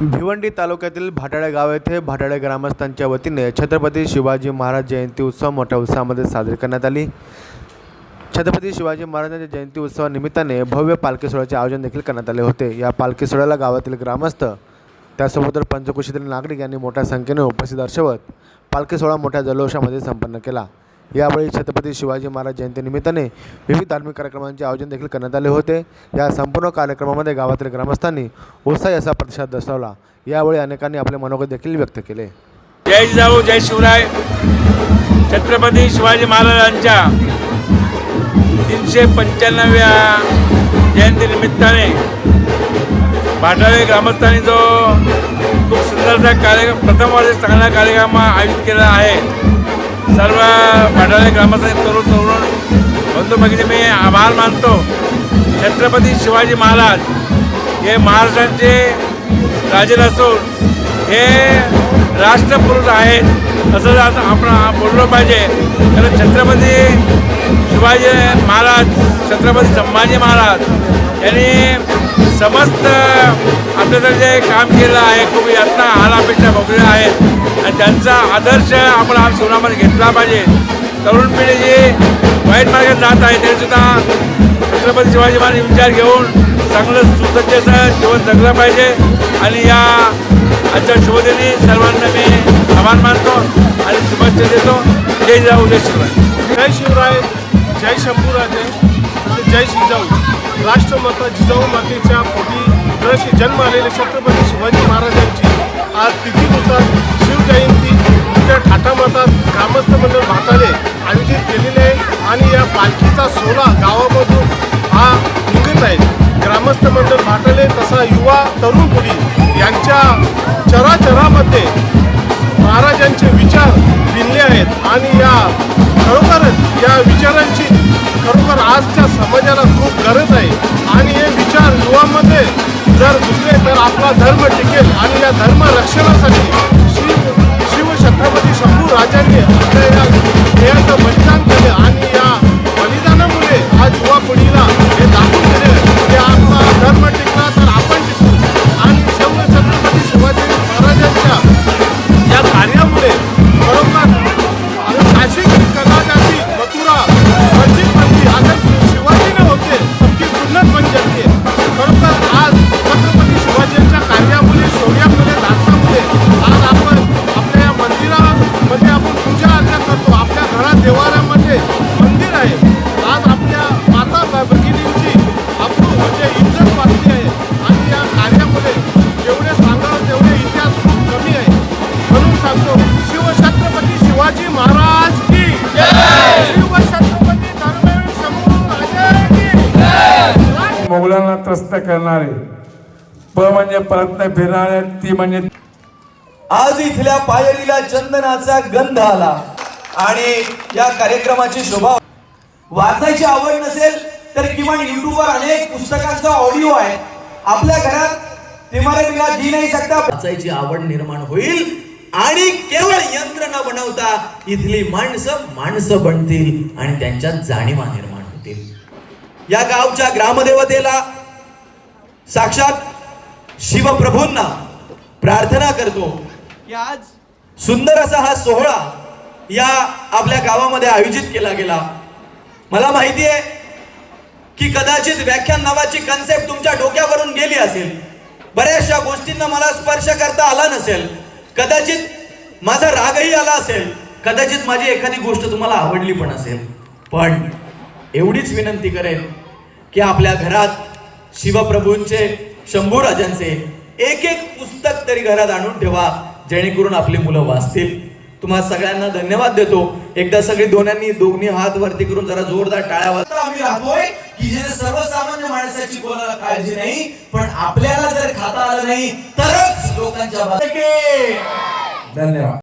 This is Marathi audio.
भिवंडी तालुक्यातील भाटाळे गाव येथे भाटाळे ग्रामस्थांच्या वतीने छत्रपती शिवाजी महाराज जयंती उत्सव मोठ्या उत्साहामध्ये साजरी करण्यात आली. छत्रपती शिवाजी महाराजांच्या जयंती उत्सवानिमित्ताने भव्य पालखी सोहळ्याचे आयोजन देखील करण्यात आले होते. या पालखी सोहळ्याला गावातील ग्रामस्थ त्यासोबत पंचकोशीतील नागरिक यांनी मोठ्या संख्येने उपस्थित दर्शवत पालखी सोहळा मोठ्या जल्लोषामध्ये संपन्न केला. यावेळी छत्रपती शिवाजी महाराज जयंतीनिमित्ताने विविध धार्मिक कार्यक्रमांचे आयोजन देखील करण्यात आले होते. या संपूर्ण कार्यक्रमामध्ये गावातील ग्रामस्थांनी उत्साही असा प्रतिसाद दर्शवला. यावेळी अनेकांनी आपले मनोगत देखील व्यक्त केले. जय जाऊ जय शिवराय. छत्रपती शिवाजी महाराजांच्या तीनशे पंच्याण्णव्या जयंतीनिमित्ताने भाटाळे ग्रामस्थांनी जो खूप सुंदरसा कार्यक्रम प्रथम वर्ष चांगला कार्यक्रम आयोजित केला आहे. सर्व भाटाळे ग्रामस्थ तरुण तरुण बंधू भगिनी मी आभार मानतो. छत्रपती शिवाजी महाराज हे महाराष्ट्राचे राजे असून हे राष्ट्रपुरुष आहेत असं आता आपण बोललो पाहिजे कारण छत्रपती शिवाजी महाराज छत्रपती संभाजी महाराज यांनी समस्त आपल्यासाठी जे काम केलं आहे खूप यातना आलापेक्षा भोगल्या आहेत आणि त्यांचा आदर्श आपण आज सोनामध्ये घेतला पाहिजे. तरुण पिढी जी वाईट मार्गात जात आहे त्यांनीसुद्धा छत्रपती शिवाजी महाराज विचार घेऊन चांगलं सुसज्जचं जीवन जगलं पाहिजे. आणि या आजच्या शुभदिनी सर्वांना मी आभार मानतो आणि शुभेच्छा देतो. जय जाऊ जय शिवराय. जय शिवराय जय शंभूराजे जय जिजाऊ. राष्ट्रमाता जिजाऊ मातेच्या पोटी दरवर्षी जन्म आलेले छत्रपती शिवाजी महाराजांची आज तिथीनुसार शिवजयंती त्या ठाटामातात ग्रामस्थ मंडळ भाताने आयोजित केलेले आहे आणि या पालखीचा सोहळा गावामधून हा निघत आहे. ग्रामस्थ मंडळ भाटाले तसा युवा तरुण पिढी यांच्या चराचरामध्ये महाराजांचे विचार भिनले आहेत आणि या खरोखरच या विचारांची खरोखर आजच्या समाजाला खूप गरज आहे. आपला धर्म टिकेल आणि या धर्म रक्षणासाठी मुलांना त्रस्त करणारे. प म्हणजे परत नाही फिरणारे ती म्हणजे आज इथल्या पायरीला चंदनाचा गंध आला. आणि या कार्यक्रमाची शोभा वाचायची आवड नसेल तर किमान युट्यूबवर अनेक पुस्तकांचा ऑडिओ आहे. आपल्या घरात तुम्हाला जी नाही सकता वाचायची आवड निर्माण होईल. आणि केवळ यंत्र न बनवता इथली माणसं माणसं बनतील आणि त्यांच्यात जाणीवा निर्माण होतील. या गावच्या ग्रामदेवतेला साक्षात शिवप्रभूंना प्रार्थना करतो. की आज सुंदर असा हा सोहळा या आपल्या गावामध्ये आयोजित केला गेला. मला माहिती आहे की कदाचित व्याख्यान नावाची कन्सेप्ट तुमच्या डोक्यावरून गेली असेल. बऱ्याचशा गोष्टींना मला स्पर्श करता आला नसेल. कदाचित माझा रागही आला असेल. कदाचित माझी एखादी गोष्ट तुम्हाला आवडली पण असेल. पण एवढीच विनंती करेन की आपल्या घरात शिवप्रभूंचे शंभू राजांचे एक एक पुस्तक तरी घरात आणून ठेवा जेणेकरून आपली मुलं वाचतील. तुम्हा सगळ्यांना धन्यवाद देतो. एकदा सगळी दोन्यांनी दोन्ही हात वरती करून जरा जोरदार टाळ्या आम्ही राहतोय की जे सर्वसामान्य माणसाची कोणाला काळजी नाही पण आपल्याला जर खाता आलं नाही तरच लोकांच्या धन्यवाद.